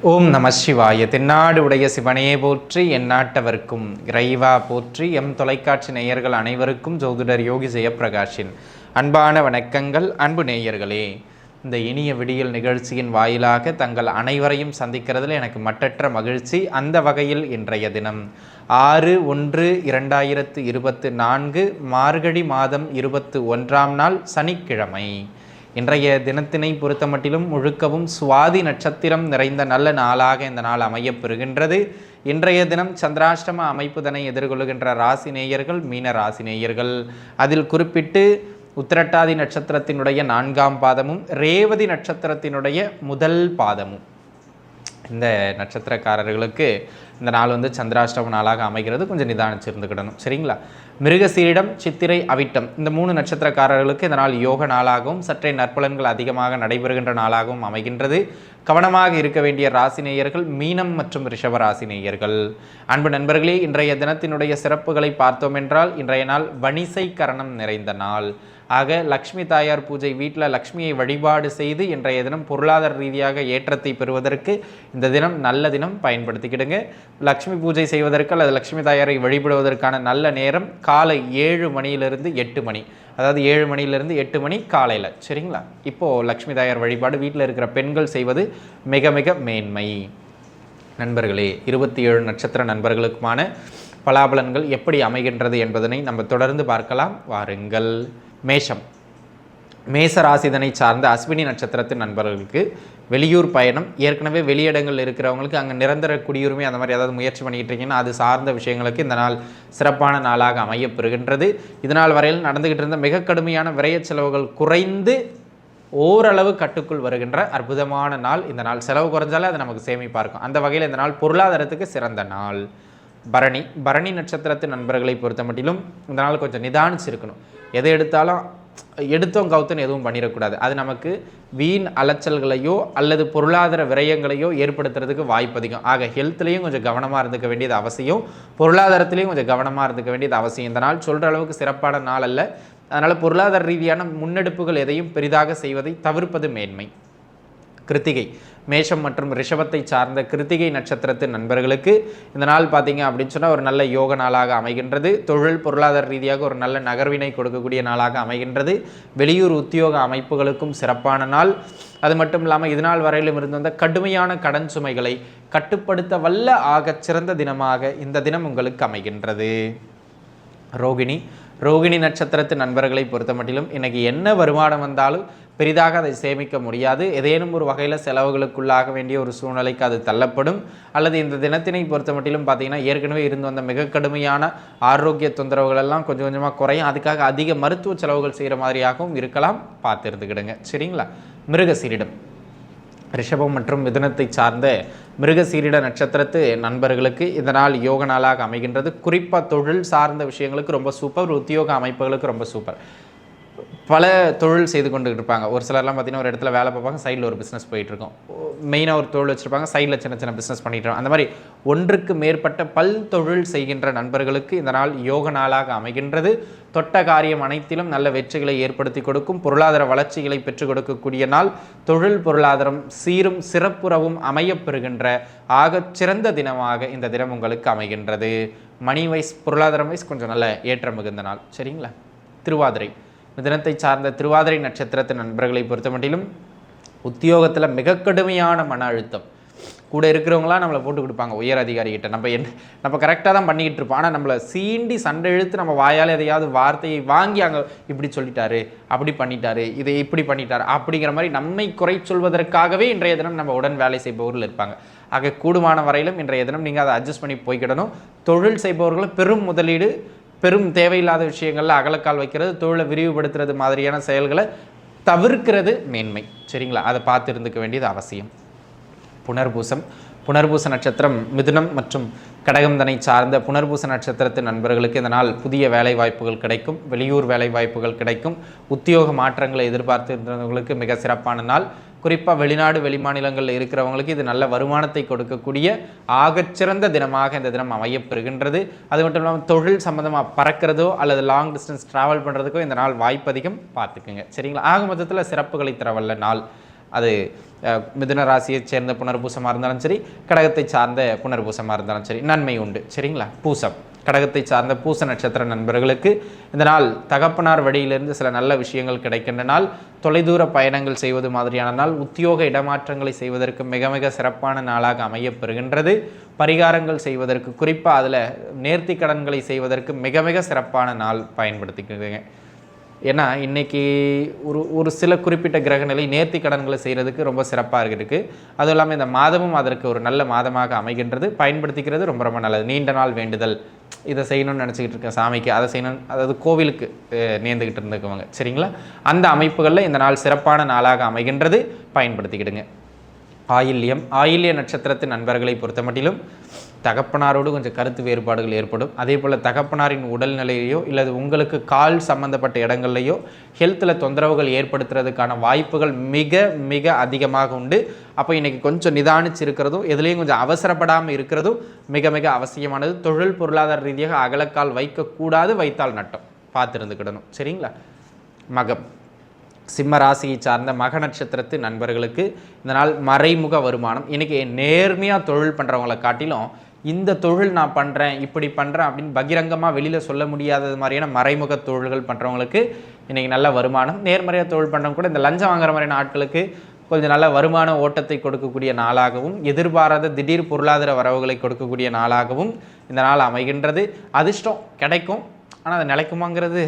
ஓம் நம சிவாய. தென்னாடு உடைய சிவனையே போற்றி எந்நாட்டவர்க்கும் இறைவா போற்றி எம் தொலைக்காட்சி நேயர்கள் அனைவருக்கும் ஜோதிடர் யோகி ஜெயப்பிரகாஷின் அன்பான வணக்கங்கள். அன்பு நேயர்களே இந்த இனிய விடியல் நிகழ்ச்சியின் வாயிலாக தங்கள் அனைவரையும் சந்திக்கிறதுல எனக்கு மட்டற்ற மகிழ்ச்சி. அந்த வகையில் இன்றைய தினம் ஆறு ஒன்று இரண்டாயிரத்து இருபத்து நான்கு மார்கழி மாதம் இருபத்து ஒன்றாம் நாள் சனிக்கிழமை. இன்றைய தினத்தினை பொறுத்தமட்டிலும் முழுக்கவும் சுவாதி நட்சத்திரம் நிறைந்த நல்ல நாளாக இந்த நாள் அமையப் பெறுகின்றது இன்றைய தினம் சந்திராஷ்டம அமைப்புதனை எதிர்கொள்கின்ற ராசி நேயர்கள் மீன ராசி நேயர்கள். அதில் குறிப்பிட்டு உத்திரட்டாதி நட்சத்திரத்தினுடைய நான்காம் பாதமும் ரேவதி நட்சத்திரத்தினுடைய முதல் பாதமும். இந்த நட்சத்திரக்காரர்களுக்கு இந்த நாள் வந்து சந்திராஷ்டம நாளாக அமைகிறது. கொஞ்சம் நிதானிச்சிருந்துக்கிடணும். சரிங்களா? மிருகசீரிடம் சித்திரை அவிட்டம். இந்த மூணு நட்சத்திரக்காரர்களுக்கு இந்த நாள் யோக நாளாகவும் சற்றே நற்பலன்கள் அதிகமாக நடைபெறுகின்ற நாளாகவும் அமைகின்றது. கவனமாக இருக்க வேண்டிய ராசினேயர்கள் மீனம் மற்றும் ரிஷப ராசினேயர்கள் அன்பு நண்பர்களே இன்றைய தினத்தினுடைய சிறப்புகளை பார்த்தோம் என்றால் இன்றைய நாள் வணிசை கரணம் நிறைந்த நாள். ஆக லக்ஷ்மி தாயார் பூஜை வீட்டில் லக்ஷ்மியை வழிபாடு செய்து இன்றைய தினம் பொருளாதார ரீதியாக ஏற்றத்தை பெறுவதற்கு இந்த தினம் நல்ல தினம் பயன்படுத்திக்கிடுங்க. லக்ஷ்மி பூஜை செய்வதற்கு அல்லது லக்ஷ்மி தாயாரை வழிபடுவதற்கான நல்ல நேரம் காலை ஏழு மணியிலிருந்து எட்டு மணி. அதாவது ஏழு மணியிலிருந்து எட்டு மணி காலையில். சரிங்களா? இப்போது லக்ஷ்மி தாயார் வழிபாடு வீட்டில் இருக்கிற பெண்கள் செய்வது மிக மிக மேன்மை. நண்பர்களே இருபத்தி ஏழு நட்சத்திர நண்பர்களுக்குமான பலாபலன்கள் எப்படி அமைகின்றது என்பதனை நம்ம தொடர்ந்து பார்க்கலாம். வாருங்கள். மேஷம். மேச ராசிதனை சார்ந்த அஸ்வினி நட்சத்திரத்தின் நண்பர்களுக்கு வெளியூர் பயணம். ஏற்கனவே வெளியிடங்கள் இருக்கிறவங்களுக்கு அங்கே நிரந்தர குடியுரிமை அந்த மாதிரி ஏதாவது முயற்சி பண்ணிக்கிட்டு இருக்கீங்கன்னா அது சார்ந்த விஷயங்களுக்கு இந்த நாள் சிறப்பான நாளாக அமையப்பெறுகின்றது. இதனால் வரையில் நடந்துகிட்டு இருந்த மிக கடுமையான விரைய செலவுகள் குறைந்து ஓரளவு கட்டுக்குள் வருகின்ற அற்புதமான நாள். இந்த நாள் செலவு குறைஞ்சாலே அது நமக்கு சேமிப்பாக இருக்கும். அந்த வகையில் இந்த நாள் பொருளாதாரத்துக்கு சிறந்த நாள். பரணி பரணி நட்சத்திரத்து நண்பர்களை பொறுத்த மட்டிலும் இந்த நாள் கொஞ்சம் நிதானிச்சிருக்கணும். எதை எடுத்தாலும் எடுத்தோம் கவுத்தன் எதுவும் பண்ணிடக்கூடாது. அது நமக்கு வீண் அலைச்சல்களையோ அல்லது பொருளாதார விரயங்களையோ ஏற்படுத்துறதுக்கு வாய்ப்பு அதிகம். ஆக ஹெல்த்லேயும் கொஞ்சம் கவனமாக இருந்துக்க வேண்டியது அவசியம். பொருளாதாரத்திலையும் கொஞ்சம் கவனமாக இருந்துக்க வேண்டியது அவசியம். இந்த நாள் சொல்கிற அளவுக்கு சிறப்பான நாள் அல்ல. அதனால் பொருளாதார ரீதியான முன்னெடுப்புகள் எதையும் பெரிதாக செய்வதை தவிர்ப்பது மேன்மை. கிருத்திகை. மேஷம் மற்றும் ரிஷபத்தை சார்ந்த கிருத்திகை நட்சத்திரத்து நண்பர்களுக்கு இந்த நாள் பார்த்தீங்க அப்படின்னு சொன்னால் ஒரு நல்ல யோக நாளாக அமைகின்றது. தொழில் பொருளாதார ரீதியாக ஒரு நல்ல நகர்வினை கொடுக்கக்கூடிய நாளாக அமைகின்றது. வெளியூர் உத்தியோக அமைப்புகளுக்கும் சிறப்பான நாள். அது மட்டும் இல்லாமல் இதனால் வரையிலும் இருந்து வந்த கடுமையான கடன் சுமைகளை கட்டுப்படுத்த வல்ல ஆகச் சிறந்த தினமாக இந்த தினம் உங்களுக்கு அமைகின்றது. ரோகிணி. ரோகிணி நட்சத்திரத்து நண்பர்களை பொறுத்த மட்டிலும் இன்னைக்கு என்ன வருமானம் வந்தாலும் பெரிதாக அதை சேமிக்க முடியாது. ஏதேனும் ஒரு வகையில் செலவுகளுக்குள்ளாக வேண்டிய ஒரு சூழ்நிலைக்கு அது தள்ளப்படும். அல்லது இந்த தினத்தினை பொறுத்த மட்டிலும் பார்த்தீங்கன்னா ஏற்கனவே இருந்து வந்த மிக கடுமையான ஆரோக்கிய தொந்தரவுகள் எல்லாம் கொஞ்சம் கொஞ்சமாக குறையும். அதுக்காக அதிக மருத்துவ செலவுகள் செய்கிற மாதிரியாகவும் இருக்கலாம். பார்த்து இருந்துக்கிடுங்க சரிங்களா? மிருகசீரிடம். ரிஷபம் மற்றும் மிதனத்தை சார்ந்த மிருகசீரிட நட்சத்திரத்து நண்பர்களுக்கு இந்த நாள் யோக நாளாக அமைகின்றது. குறிப்பாக தொழில் சார்ந்த விஷயங்களுக்கு ரொம்ப சூப்பர். உத்தியோக அமைப்புகளுக்கு ரொம்ப சூப்பர். பல தொழில் செய்து கொண்டு இருப்பாங்க. ஒரு சிலர்லாம் பார்த்தீங்கன்னா ஒரு இடத்துல வேலை பார்ப்பாங்க சைடில் ஒரு பிஸ்னஸ் போயிட்டுருக்கும். மெயினாக ஒரு தொழில் வச்சுருப்பாங்க சைடில் சின்ன சின்ன பிஸ்னஸ் பண்ணிட்டு அந்த மாதிரி ஒன்றுக்கு மேற்பட்ட பல் தொழில் செய்கின்ற நண்பர்களுக்கு இந்த நாள் யோக நாளாக அமைகின்றது. தொட்ட காரியம் அனைத்திலும் நல்ல வெற்றிகளை ஏற்படுத்தி கொடுக்கும். பொருளாதார வளர்ச்சிகளை பெற்றுக் கொடுக்கக்கூடிய நாள். தொழில் பொருளாதாரம் சீரும் சிறப்புறவும் அமையப்பெறுகின்ற ஆகச் சிறந்த தினமாக இந்த தினம் உங்களுக்கு அமைகின்றது. மணி வைஸ் பொருளாதாரம் வைஸ் கொஞ்சம் நல்ல ஏற்றம் மிகுந்த நாள். சரிங்களா? திருவாதிரை. மிதனத்தை சார்ந்த திருவாதிரை நட்சத்திரத்தின் நண்பர்களை பொறுத்தமட்டிலும் உத்தியோகத்தில் மிக கடுமையான மன அழுத்தம். கூட இருக்கிறவங்களாம் நம்மளை போட்டு கொடுப்பாங்க உயர் அதிகாரிகிட்ட. நம்ம என்ன நம்ம கரெக்டாக தான் பண்ணிக்கிட்டு இருப்போம். ஆனால் நம்மளை சீண்டி சண்டை இழுத்து நம்ம வாயால் எதையாவது வார்த்தையை வாங்கி அங்கே இப்படி சொல்லிட்டாரு அப்படி பண்ணிட்டாரு இதை இப்படி பண்ணிட்டாரு அப்படிங்கிற மாதிரி நம்மை குறை சொல்வதற்காகவே இன்றைய தினம் நம்ம உடன் வேலை செய்பவர்கள் இருப்பாங்க. ஆக கூடுமான வரையிலும் இன்றைய தினம் நீங்கள் அதை அட்ஜஸ்ட் பண்ணி போய்க்கிடணும். தொழில் செய்பவர்களும் பெரும் முதலீடு பெரும் தேவையில்லாத விஷயங்களில் அகலக்கால் வைக்கிறது தொழிலை விரிவுபடுத்துறது மாதிரியான செயல்களை தவிர்க்கிறது மேன்மை. சரிங்களா? அதை பார்த்து இருந்துக்க வேண்டியது அவசியம். புனர்பூசம். புனர்பூச நட்சத்திரம் மிதுனம் மற்றும் கடகம்தனை சார்ந்த புனர்பூச நட்சத்திரத்தின் நண்பர்களுக்கு இந்த நாள் புதிய வேலை வாய்ப்புகள் கிடைக்கும் வெளியூர் வேலை வாய்ப்புகள் கிடைக்கும். உத்தியோக மாற்றங்களை எதிர்பார்த்து இருந்தவங்களுக்கு மிக சிறப்பான நாள். குறிப்பாக வெளிநாடு வெளிமாநிலங்களில் இருக்கிறவங்களுக்கு இது நல்ல வருமானத்தை கொடுக்கக்கூடிய ஆகச்சிறந்த தினமாக இந்த தினம் அமையப்பெறுகின்றது. அது மட்டும் இல்லாமல் தொழில் சம்மந்தமாக பறக்கிறதோ அல்லது லாங் டிஸ்டன்ஸ் ட்ராவல் பண்ணுறதுக்கோ இந்த நாள் வாய்ப்பு அதிகம் பார்த்துக்குங்க. சரிங்களா? ஆக மொத்தத்தில் சிறப்புகளை தரவல்ல நாள். அது மிதுன ராசியைச் சேர்ந்த புனர்பூசமாக இருந்தாலும் சரி கடகத்தை சார்ந்த புனர்பூசமாக இருந்தாலும் சரி நன்மை உண்டு. சரிங்களா? பூசம். கடகத்தை சார்ந்த பூச நட்சத்திர நண்பர்களுக்கு இந்த நாள் தகப்பனார் வழியிலிருந்து சில நல்ல விஷயங்கள் கிடைக்கின்ற நாள். தொலைதூர பயணங்கள் செய்வது மாதிரியான நாள். உத்தியோக இடமாற்றங்களை செய்வதற்கு மிக மிக சிறப்பான நாளாக அமையப்பெறுகின்றது. பரிகாரங்கள் செய்வதற்கு குறிப்பாக அதில் நேர்த்தி கடன்களை செய்வதற்கு மிக மிக சிறப்பான நாள் பயன்படுத்திக்கிறதுங்க ஏன்னா இன்னைக்கு ஒரு ஒரு சில குறிப்பிட்ட கிரகநிலை நேர்த்தி கடன்களை செய்கிறதுக்கு ரொம்ப சிறப்பாக இருக்குது அதுவும் இல்லாமல் இந்த மாதமும் அதற்கு ஒரு நல்ல மாதமாக அமைகின்றது. பயன்படுத்திக்கிறது ரொம்ப ரொம்ப நல்லது. நீண்ட நாள் வேண்டுதல். இதை செய்யணும்னு நினச்சிக்கிட்டு இருக்கேன் சாமிக்கு அதை செய்யணும் அதாவது கோவிலுக்கு நேர்ந்துக்கிட்டு இருந்துக்குவாங்க. சரிங்களா? அந்த அமைப்புகளில் இந்த நாள் சிறப்பான நாளாக அமைகின்றது. பயன்படுத்திக்கிடுங்க. ஆயில்யம் ஆயில்ய நட்சத்திரத்தின் நண்பர்களை பொறுத்த மட்டிலும் தகப்பனாரோடு கொஞ்சம் கருத்து வேறுபாடுகள் ஏற்படும். அதே போல் தகப்பனாரின் உடல்நிலையிலையோ இல்லது உங்களுக்கு கால் சம்பந்தப்பட்ட இடங்கள்லையோ ஹெல்த்தில் தொந்தரவுகள் ஏற்படுத்துறதுக்கான வாய்ப்புகள் மிக மிக அதிகமாக உண்டு. அப்போ இன்னைக்கு கொஞ்சம் நிதானிச்சு இருக்கிறதும் எதுலேயும் கொஞ்சம் அவசரப்படாமல் இருக்கிறதும் மிக மிக அவசியமானது. தொழில் பொருளாதார ரீதியாக அகலக்கால் வைக்கக்கூடாது வைத்தால் நட்டம். பார்த்துருந்துக்கிடணும். சரிங்களா? மகம். சிம்ம ராசியை சார்ந்த மக நட்சத்திரத்து நண்பர்களுக்கு இந்த நாள் மறைமுக வருமானம். இன்றைக்கி நேர்மையாக தொழில் பண்ணுறவங்கள காட்டிலும் இந்த தொழில் நான் பண்ணுறேன் இப்படி பண்ணுறேன் அப்படின்னு பகிரங்கமாக வெளியில் சொல்ல முடியாதது மாதிரியான மறைமுக தொழில்கள் பண்ணுறவங்களுக்கு இன்றைக்கி நல்ல வருமானம். நேர்மறையாக தொழில் பண்ணுறவங்க கூட இந்த லஞ்சம் வாங்குற மாதிரியான ஆட்களுக்கு கொஞ்சம் நல்ல வருமான ஓட்டத்தை கொடுக்கக்கூடிய நாளாகவும் எதிர்பாராத திடீர் பொருளாதார வரவுகளை கொடுக்கக்கூடிய நாளாகவும் இந்த நாள் அமைகின்றது. அதிர்ஷ்டம் கிடைக்கும். ஆனால் அது நிலைக்குமாங்கிறது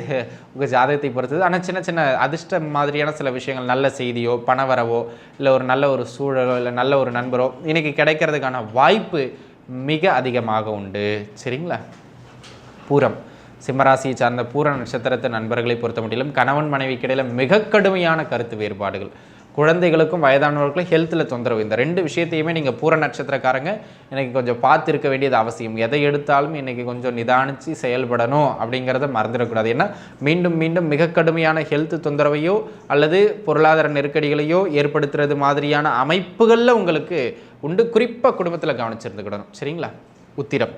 உங்கள் ஜாதகத்தை பொறுத்தது. ஆனால் சின்ன சின்ன அதிர்ஷ்டம் மாதிரியான சில விஷயங்கள் நல்ல செய்தியோ பணவரவோ இல்லை ஒரு நல்ல ஒரு சூழலோ இல்லை நல்ல ஒரு நண்பரோ இன்றைக்கி கிடைக்கிறதுக்கான வாய்ப்பு மிக அதிகமாக உண்டு. சரிங்களா? பூரம். சிம்மராசியை சார்ந்த பூர நட்சத்திரத்து நண்பர்களை பொறுத்த முடியலும் கணவன் மனைவிக்கு இடையில மிக கடுமையான கருத்து வேறுபாடுகள். குழந்தைகளுக்கும் வயதானவர்களுக்கும் ஹெல்த்தில் தொந்தரவு. இந்த ரெண்டு விஷயத்தையுமே நீங்கள் பூர நட்சத்திரக்காரங்க எனக்கு கொஞ்சம் பார்த்து இருக்க வேண்டியது அவசியம். எதை எடுத்தாலும் இன்றைக்கி கொஞ்சம் நிதானித்து செயல்படணும் அப்படிங்கிறத மறந்துடக்கூடாது. ஏன்னா மீண்டும் மீண்டும் மிக கடுமையான ஹெல்த் தொந்தரவையோ அல்லது பொருளாதார நெருக்கடிகளையோ ஏற்படுத்துறது மாதிரியான அமைப்புகளில் உங்களுக்கு உண்டு குறிப்பாக குடும்பத்தில் கவனிச்சிருந்துக்கிடணும். சரிங்களா? உத்திரம்.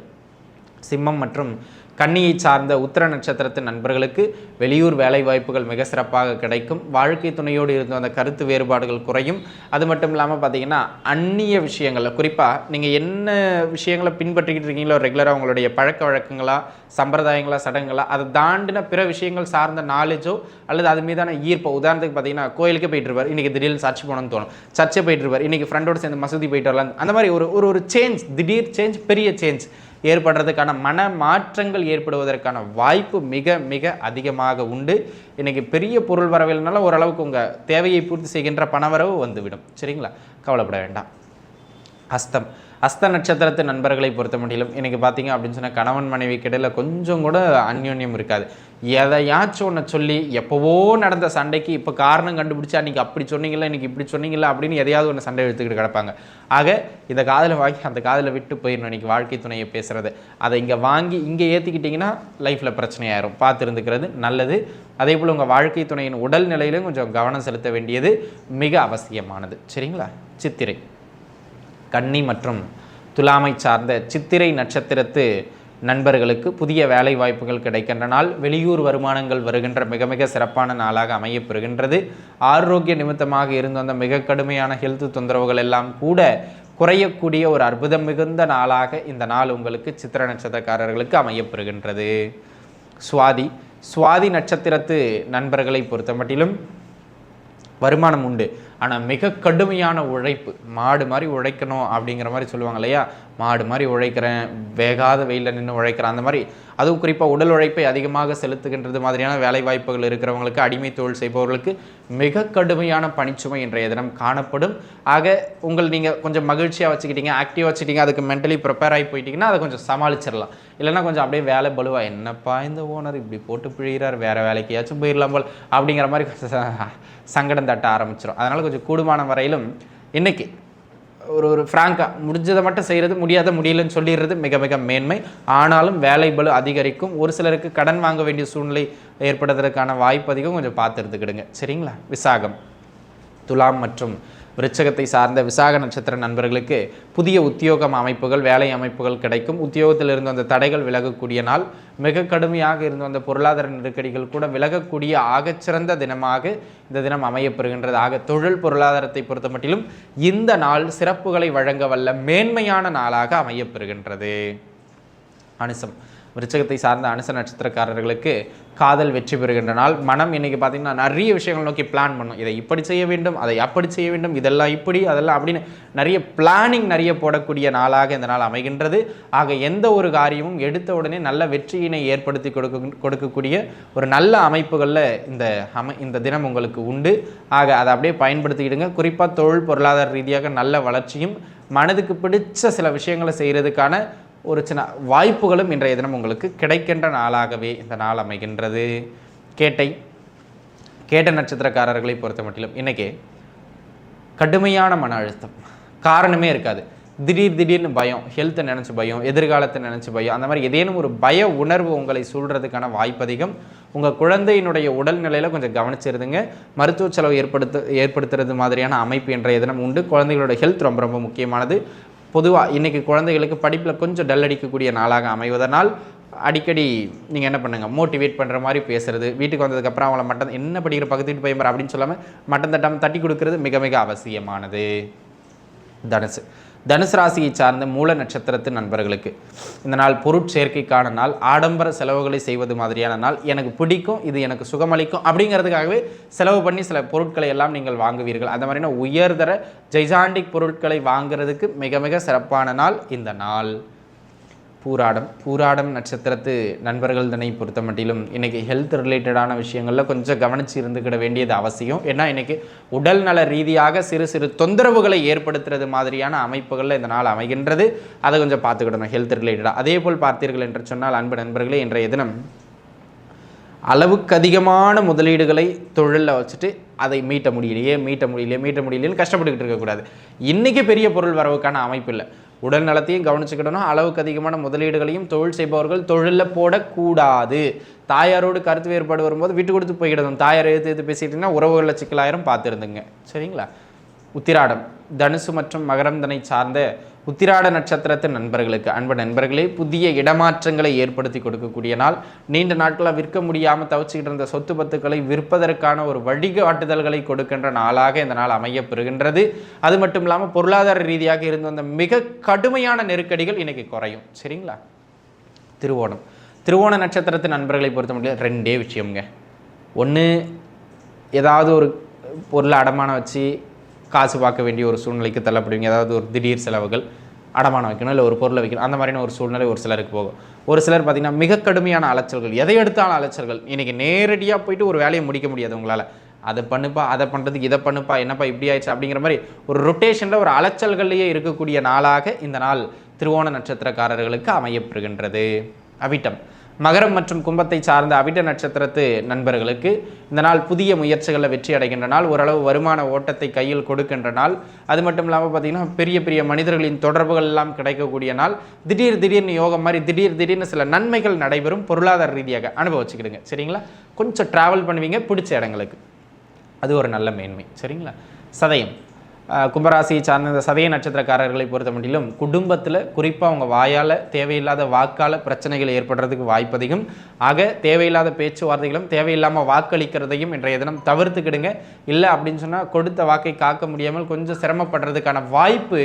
சிம்மம் மற்றும் கன்னியை சார்ந்த உத்திர நட்சத்திரத்தின் நண்பர்களுக்கு வெளியூர் வேலை வாய்ப்புகள் மிக சிறப்பாக கிடைக்கும். வாழ்க்கை துணையோடு இருந்த அந்த கருத்து வேறுபாடுகள் குறையும். அது மட்டும் இல்லாமல் பார்த்தீங்கன்னா அந்நிய விஷயங்களில் குறிப்பாக நீங்கள் என்ன விஷயங்களை பின்பற்றிக்கிட்டு இருக்கீங்களோ ரெகுலராக உங்களுடைய பழக்க வழக்கங்களா சம்பிரதாயங்களா சடங்குகளா அதை தாண்டின பிற விஷயங்கள் சார்ந்த நாலேஜோ அல்லது அது மீதான ஈர்ப்போ உதாரணத்துக்கு பார்த்தீங்கன்னா கோயிலுக்கு போயிட்டு இருப்பார். இன்றைக்கி திடீர்னு சர்ச் போகணும்னு தோணும். சர்ச்சை போயிட்டு இருப்பார். இன்றைக்கி ஃப்ரெண்டோடு சேர்ந்து மசூதி போயிட்டு வரலாம் அந்த மாதிரி ஒரு ஒரு ஒரு சேஞ்ச் திடீர் சேஞ்ச் பெரிய சேஞ்ச் ஏற்படுறதுக்கான மன மாற்றங்கள் ஏற்படுவதற்கான வாய்ப்பு மிக மிக அதிகமாக உண்டு. இன்றைக்கி பெரிய பொருள் வரவில்லைனால ஓரளவுக்கு உங்கள் தேவையை பூர்த்தி செய்கின்ற பணவரவு வந்துவிடும். சரிங்களா? கவலைப்பட வேண்டாம். அஸ்தம் அஸ்த நட்சத்திரத்து நண்பர்களை பொறுத்த முடியலும் இன்றைக்கி பார்த்தீங்க அப்படின்னு சொன்னால் கணவன் மனைவி கிடையில் கொஞ்சம் கூட அந்யோன்யம் இருக்காது. எதையாச்சும் ஒன்று சொல்லி எப்போவோ நடந்த சண்டைக்கு இப்போ காரணம் கண்டுபிடிச்சி அன்றைக்கி அப்படி சொன்னீங்களா இன்னைக்கு இப்படி சொன்னீங்களா அப்படின்னு எதையாவது ஒன்று சண்டை எடுத்துக்கிட்டு கிடப்பாங்க. ஆக இந்த காதில் வாங்கி அந்த காதில் விட்டு போயிடணும். இன்றைக்கி வாழ்க்கை துணையை பேசுகிறது அதை இங்கே வாங்கி இங்கே ஏற்றிக்கிட்டிங்கன்னா லைஃப்பில் பிரச்சனையாயிரும். பார்த்து இருந்துக்கிறது நல்லது. அதே போல் உங்கள் வாழ்க்கை துணையின் உடல் நிலையிலும் கொஞ்சம் கவனம் செலுத்த வேண்டியது மிக அவசியமானது. சரிங்களா? சித்திரை. கன்னி மற்றும் துலாமை சார்ந்த சித்திரை நட்சத்திரத்து நண்பர்களுக்கு புதிய வேலை வாய்ப்புகள் கிடைக்கின்ற நாள் வெளியூர் வருமானங்கள் வருகின்ற மிக மிக சிறப்பான நாளாக அமையப்பெறுகின்றது. ஆரோக்கிய நிமித்தமாக இருந்து வந்த மிக கடுமையான ஹெல்த் தொந்தரவுகள் எல்லாம் கூட குறையக்கூடிய ஒரு அற்புதம் மிகுந்த நாளாக இந்த நாள் உங்களுக்கு சித்திர நட்சத்திரக்காரர்களுக்கு அமையப்பெறுகின்றது. சுவாதி சுவாதி நட்சத்திரத்து நண்பர்களை பொறுத்த மட்டிலும் வருமானம் உண்டு. ஆனால் மிக கடுமையான உழைப்பு மாடு மாதிரி உழைக்கணும் அப்படிங்கிற மாதிரி சொல்லுவாங்க இல்லையா? மாடு மாதிரி உழைக்கிறேன் வேகாத வெயிலில் நின்று உழைக்கிறேன் அந்த மாதிரி. அதுவும் குறிப்பாக உடல் உழைப்பை அதிகமாக செலுத்துகின்றது மாதிரியான வேலை வாய்ப்புகள் இருக்கிறவங்களுக்கு அடிமை தொழில் செய்பவர்களுக்கு மிக கடுமையான பணிச்சுமை இன்றைய தினம் காணப்படும். ஆக உங்கள் நீங்கள் கொஞ்சம் மகிழ்ச்சியாக வச்சுக்கிட்டீங்க ஆக்டிவாக வச்சுக்கிட்டீங்க அதுக்கு மென்டலி ப்ரிப்பேர் ஆகி போயிட்டீங்கன்னா அதை கொஞ்சம் சமாளிச்சிடலாம். இல்லைன்னா கொஞ்சம் அப்படியே வேலை பலுவா என்னப்பா இந்த ஓனர் இப்படி போட்டு பிழிகிறார் வேறு வேலைக்கையாச்சும் போயிடலாம் போல் அப்படிங்கிற மாதிரி கொஞ்சம் ச- சங்கடம் தட்ட ஆரம்பிச்சிடும் அதனால் கொஞ்சம் கூடுமான வரையிலும் இன்றைக்கி ஒரு ஒரு ஃப்ராங்காக முடிஞ்சதை மட்டும் செய்கிறது முடியாத முடியலன்னு சொல்லிடுறது மிக மிக மேன்மை. ஆனாலும் வேலை பலு அதிகரிக்கும். ஒரு சிலருக்கு கடன் வாங்க வேண்டிய சூழ்நிலை ஏற்படுறதுக்கான வாய்ப்பு அதிகம். கொஞ்சம் பார்த்து எடுத்துக்கிடுங்க. சரிங்களா? விசாகம். துலாம் மற்றும் விருச்சகத்தை சார்ந்த விசாக நட்சத்திர நண்பர்களுக்கு புதிய உத்தியோகம் அமைப்புகள் வேலை அமைப்புகள் கிடைக்கும். உத்தியோகத்தில் இருந்து வந்த தடைகள் விலகக்கூடிய நாள். மிக கடுமையாக இருந்து வந்த பொருளாதார நெருக்கடிகள் கூட விலகக்கூடிய ஆகச்சிறந்த தினமாக இந்த தினம் அமையப்பெறுகின்றது. ஆக தொழில் பொருளாதாரத்தை பொறுத்த மட்டிலும் இந்த நாள் சிறப்புகளை வழங்க வல்ல மேன்மையான நாளாக அமையப்பெறுகின்றது. அனுசம். விருச்சகத்தை சார்ந்த அனுச நட்சத்திரக்காரர்களுக்கு காதல் வெற்றி பெறுகின்ற நாள். மனம் இன்னைக்கு பார்த்தீங்கன்னா நிறைய விஷயங்கள் நோக்கி பிளான் பண்ணும். இதை இப்படி செய்ய வேண்டும் அதை அப்படி செய்ய வேண்டும் இதெல்லாம் இப்படி அதெல்லாம் அப்படின்னு நிறைய பிளானிங் நிறைய போடக்கூடிய நாளாக இந்த நாள் அமைகின்றது. ஆக எந்த ஒரு காரியமும் எடுத்த உடனே நல்ல வெற்றியினை ஏற்படுத்தி கொடுக்க கொடுக்கக்கூடிய ஒரு நல்ல அமைப்புகளில் இந்த அமை இந்த தினம் உங்களுக்கு உண்டு. ஆக அதை அப்படியே பயன்படுத்திக்கிடுங்க. குறிப்பாக தொழில் பொருளாதார ரீதியாக நல்ல வளர்ச்சியும் மனதுக்கு பிடிச்ச சில விஷயங்களை செய்கிறதுக்கான ஒரு சின்ன வாய்ப்புகளும் இன்றைய தினம் உங்களுக்கு கிடைக்கின்ற நாளாகவே இந்த நாள் அமைகின்றது. கேட்டை கேட்ட நட்சத்திரக்காரர்களை பொறுத்த மட்டிலும் இன்றைக்கி கடுமையான மன அழுத்தம். காரணமே இருக்காது. திடீர் திடீர்னு பயம் ஹெல்த்தை நினச்சி பயம் எதிர்காலத்தை நினச்சி பயம் அந்த மாதிரி ஏதேனும் ஒரு பய உணர்வு உங்களை சூழ்கிறதுக்கான வாய்ப்பு அதிகம். உங்கள் குழந்தையினுடைய உடல்நிலையில் கொஞ்சம் கவனிச்சிருதுங்க மருத்துவ செலவு ஏற்படுத்த ஏற்படுத்துறது மாதிரியான அமைப்பு என்ற தினம் உண்டு. குழந்தைகளோட ஹெல்த் ரொம்ப ரொம்ப முக்கியமானது. பொதுவாக இன்றைக்கி குழந்தைகளுக்கு படிப்பில் கொஞ்சம் டல் அடிக்கக்கூடிய நாளாக அமைவதனால் அடிக்கடி நீங்கள் என்ன பண்ணுங்கள் மோட்டிவேட் பண்ணுற மாதிரி பேசுறது வீட்டுக்கு வந்ததுக்கப்புறம் அவங்கள மட்டம் என்ன படிக்கிற பக்கத்து வீட்டு பையன் அப்படின்னு சொல்லாமல் மட்டம் தட்டாமல் தட்டி கொடுக்கறது மிக மிக அவசியமானது. தனுசு. தனுசு ராசியை சார்ந்த மூல நட்சத்திரத்து நண்பர்களுக்கு. இந்த நாள் பொருட்சேர்க்கைக்கான நாள் ஆடம்பர செலவுகளை செய்வது மாதிரியான நாள் எனக்கு பிடிக்கும் இது எனக்கு சுகமளிக்கும் அப்படிங்கிறதுக்காகவே செலவு பண்ணி சில பொருட்களை எல்லாம் நீங்கள் வாங்குவீர்கள். அந்த மாதிரினா உயர்தர ஜெய்சாண்டிக் பொருட்களை வாங்குறதுக்கு மிக மிக சிறப்பான நாள் இந்த நாள். பூராடம் பூராடம் நட்சத்திரத்து நண்பர்கள் தன்னை பொறுத்த மட்டிலும் இன்றைக்கி ஹெல்த் ரிலேட்டடான விஷயங்களில் கொஞ்சம் கவனித்து இருந்துக்கிட வேண்டியது அவசியம். ஏன்னா இன்றைக்கி உடல் நல ரீதியாக சிறு சிறு தொந்தரவுகளை ஏற்படுத்துறது மாதிரியான அமைப்புகளில் இந்த நாள் அமைகின்றது. அதை கொஞ்சம் பார்த்துக்கிடணும் ஹெல்த் ரிலேட்டடாக அதே போல் பார்த்தீர்கள் என்று சொன்னால் அன்பு நண்பர்களே இன்றைய தினம் அளவுக்கு அதிகமான முதலீடுகளை தொழிலில் வச்சுட்டு அதை மீட்ட முடியலையே மீட்ட முடியலையே மீட்ட முடியலையேன்னு கஷ்டப்பட்டுக்கிட்டு இருக்கக்கூடாது. இன்றைக்கி பெரிய பொருள் வரவுக்கான அமைப்பு இல்லை. உடல் நலத்தையும் கவனிச்சுக்கிடணும். அளவுக்கு அதிகமான முதலீடுகளையும் தொழில் செய்பவர்கள் தொழிலில் போடக்கூடாது. தாயாரோடு கருத்து வேறுபாடு வரும்போது விட்டு கொடுத்து போய்கிடணும் தாயார் எழுத்து எது பேசிக்கிட்டீங்கன்னா உறவுகளில் சிக்கலாயிரம் பார்த்துருந்துங்க. சரிங்களா? உத்திராடம் தனுசு மற்றும் மகரந்தனை சார்ந்த உத்திராட நட்சத்திரத்து நண்பர்களுக்கு அன்பு நண்பர்களே புதிய இடமாற்றங்களை ஏற்படுத்தி கொடுக்கக்கூடிய நாள். நீண்ட நாட்களாக விற்க முடியாமல் தவிச்சுக்கிட்டு இருந்த சொத்து பத்துக்களை விற்பதற்கான ஒரு வழிகாட்டுதல்களை கொடுக்கின்ற நாளாக இந்த நாள் அமையப்பெறுகின்றது. அது மட்டும் இல்லாமல் பொருளாதார ரீதியாக இருந்து வந்த மிக கடுமையான நெருக்கடிகள் இன்றைக்கி குறையும். சரிங்களா? திருவோணம். திருவோண நட்சத்திரத்து நண்பர்களை பொறுத்த முடியல ரெண்டே விஷயம்ங்க. ஒன்று ஏதாவது ஒரு பொருளை அடமானம் வச்சு காசு பார்க்க வேண்டிய ஒரு சூழ்நிலைக்கு தள்ளப்படுவீங்க. அதாவது ஒரு திடீர் செலவுகள் அடமானம் வைக்கணும் இல்லை ஒரு பொருளை வைக்கணும். அந்த மாதிரியான ஒரு சூழ்நிலை ஒரு சிலருக்கு போகும். ஒரு சிலர் பார்த்திங்கன்னா மிக கடுமையான அலைச்சல்கள் எதை எடுத்தாலும் அலைச்சல்கள். இன்றைக்கி நேரடியாக போயிட்டு ஒரு வேலையை முடிக்க முடியாது உங்களால். அதை பண்ணுப்பா அதை பண்ணுறதுக்கு இதை பண்ணுப்பா என்னப்பா இப்படி ஆயிடுச்சு அப்படிங்கிற மாதிரி ஒரு ரொட்டேஷனில் ஒரு அலைச்சல்கள்லேயே இருக்கக்கூடிய நாளாக இந்த நாள் திருவோண நட்சத்திரக்காரர்களுக்கு அமையப்பெறுகின்றது அவிட்டம். மகரம் மற்றும் கும்பத்தை சார்ந்த அவிட்ட நட்சத்திரத்து நண்பர்களுக்கு இந்த நாள் புதிய முயற்சிகளில் வெற்றி அடைகின்ற நாள் ஓரளவு வருமான ஓட்டத்தை கையில் கொடுக்கின்ற நாள். அது மட்டும் இல்லாமல் பார்த்தீங்கன்னா பெரிய பெரிய மனிதர்களின் தொடர்புகள் எல்லாம் கிடைக்கக்கூடிய நாள். திடீர் திடீர்னு யோகம் மாதிரி திடீர் திடீர்னு சில நன்மைகள் நடைபெறும் பொருளாதார ரீதியாக அனுபவிச்சுக்கிடுங்க. சரிங்களா? கொஞ்சம் ட்ராவல் பண்ணுவீங்க பிடிச்ச இடங்களுக்கு. அது ஒரு நல்ல மேன்மை. சரிங்களா? சதயம். கும்பராசி சார்ந்த சதய நட்சத்திரக்காரர்களை பொறுத்த மட்டிலும் குடும்பத்தில் குறிப்பாக அவங்க வாயால் தேவையில்லாத வாக்கால் பிரச்சனைகள் ஏற்படுறதுக்கு வாய்ப்பு அதிகம் ஆக தேவையில்லாத பேச்சுவார்த்தைகளும் தேவையில்லாமல் வாக்களிக்கிறதையும் இன்றைய தினம் தவிர்த்துக்கிடுங்க. இல்லை அப்படின்னு சொன்னால் கொடுத்த வாக்கை காக்க முடியாமல் கொஞ்சம் சிரமப்படுறதுக்கான வாய்ப்பு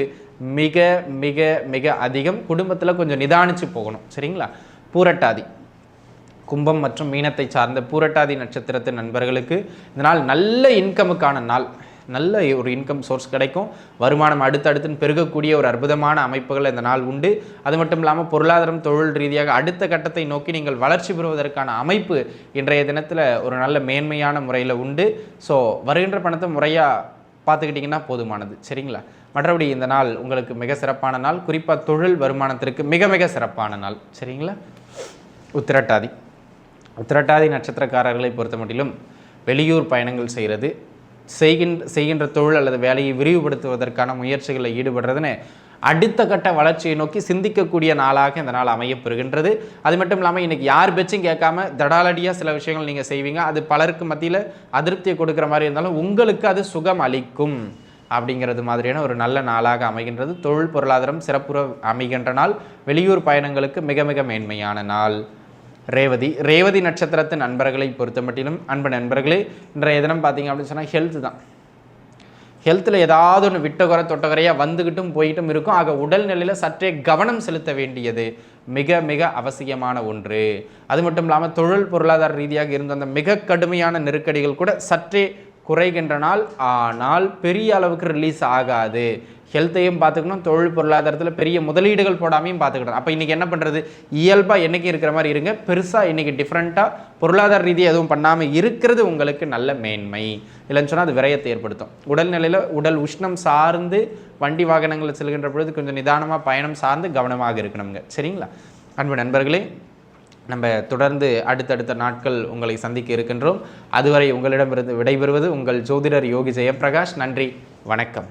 மிக மிக மிக அதிகம். குடும்பத்தில் கொஞ்சம் நிதானிச்சு போகணும். சரிங்களா? பூரட்டாதி. கும்பம் மற்றும் மீனத்தை சார்ந்த பூரட்டாதி நட்சத்திரத்தின் நண்பர்களுக்கு இந்த நாள் நல்ல இன்கமுக்கான நாள். நல்ல ஒரு இன்கம் சோர்ஸ் கிடைக்கும். வருமானம் அடுத்தடுத்துன்னு பெருகக்கூடிய ஒரு அற்புதமான அமைப்புகள் இந்த நாள் உண்டு. அது மட்டும் இல்லாமல் பொருளாதாரம் தொழில் ரீதியாக அடுத்த கட்டத்தை நோக்கி நீங்கள் வளர்ச்சி பெறுவதற்கான அமைப்பு இன்றைய தினத்தில் ஒரு நல்ல மேன்மையான முறையில் உண்டு. ஸோ வருகின்ற பணத்தை முறையாக பார்த்துக்கிட்டிங்கன்னா போதுமானது. சரிங்களா? மற்றபடி இந்த நாள் உங்களுக்கு மிக சிறப்பான நாள். குறிப்பாக தொழில் வருமானத்திற்கு மிக மிக சிறப்பான நாள். சரிங்களா? உத்திரட்டாதி. உத்திரட்டாதி நட்சத்திரக்காரர்களை பொறுத்த மட்டிலும் வெளியூர் பயணங்கள் செய்கிறது. செய்கின்ற செய்கின்ற தொழில் அல்லது வேலையை விரிவுபடுத்துவதற்கான முயற்சிகளில் ஈடுபடுறதுன்னு அடுத்த கட்ட வளர்ச்சியை நோக்கி சிந்திக்கக்கூடிய நாளாக இந்த நாள் அமையப்பெறுகின்றது. அது மட்டும் இல்லாமல் இன்றைக்கி யார் பேச்சும் கேட்காம தடாலடியாக சில விஷயங்கள் நீங்கள் செய்வீங்க. அது பலருக்கு மத்தியில் அதிருப்தியை கொடுக்குற மாதிரி இருந்தாலும் உங்களுக்கு அது சுகம் அளிக்கும் அப்படிங்கிறது மாதிரியான ஒரு நல்ல நாளாக அமைகின்றது. தொழில் பொருளாதாரம் சிறப்புற அமைகின்ற நாள். வெளியூர் பயணங்களுக்கு மிக மிக மேன்மையான நாள். ரேவதி ரேவதி நட்சத்திரத்தின் நண்பர்களை பொறுத்த மட்டிலும் அன்பு நண்பர்களே இன்றைய தினம் பார்த்தீங்க அப்படின்னு சொன்னால் ஹெல்த் தான். ஹெல்த்தில் ஏதாவது ஒன்று விட்டகுறை தொட்டகுறையாக வந்துக்கிட்டும் போயிட்டும் இருக்கும். ஆக உடல்நிலையில் சற்றே கவனம் செலுத்த வேண்டியது மிக மிக அவசியமான ஒன்று. அது மட்டும் இல்லாமல் தொழில் பொருளாதார ரீதியாக இருந்த அந்த மிக கடுமையான நெருக்கடிகள் கூட சற்றே குறைகின்ற நாள் ஆனால் பெரிய அளவுக்கு ரிலீஸ் ஆகாது. ஹெல்த்தையும் பார்த்துக்கணும் தொழில் பொருளாதாரத்தில் பெரிய முதலீடுகள் போடாமையும் பார்த்துக்கணும் அப்போ இன்றைக்கி என்ன பண்ணுறது இயல்பாக என்றைக்கு இருக்கிற மாதிரி இருங்க. பெருசாக இன்றைக்கி டிஃப்ரெண்ட்டாக பொருளாதார ரீதியாக எதுவும் பண்ணாமல் இருக்கிறது உங்களுக்கு நல்ல மேன்மை. இல்லைன்னு சொன்னால் அது விரயத்தை ஏற்படுத்தும். உடல்நிலையில் உடல் உஷ்ணம் சார்ந்து வண்டி வாகனங்களில் செல்கின்ற பொழுது கொஞ்சம் நிதானமாக பயணம் சார்ந்து கவனமாக இருக்கணுங்க. சரிங்களா? அன்பு நண்பர்களே நம்ம தொடர்ந்து அடுத்தடுத்த நாட்கள் உங்களை சந்திக்க இருக்கின்றோம். அதுவரை உங்களிடமிருந்து விடைபெறுவது உங்கள் ஜோதிடர் யோகி ஜெயப்பிரகாஷ். நன்றி. வணக்கம்.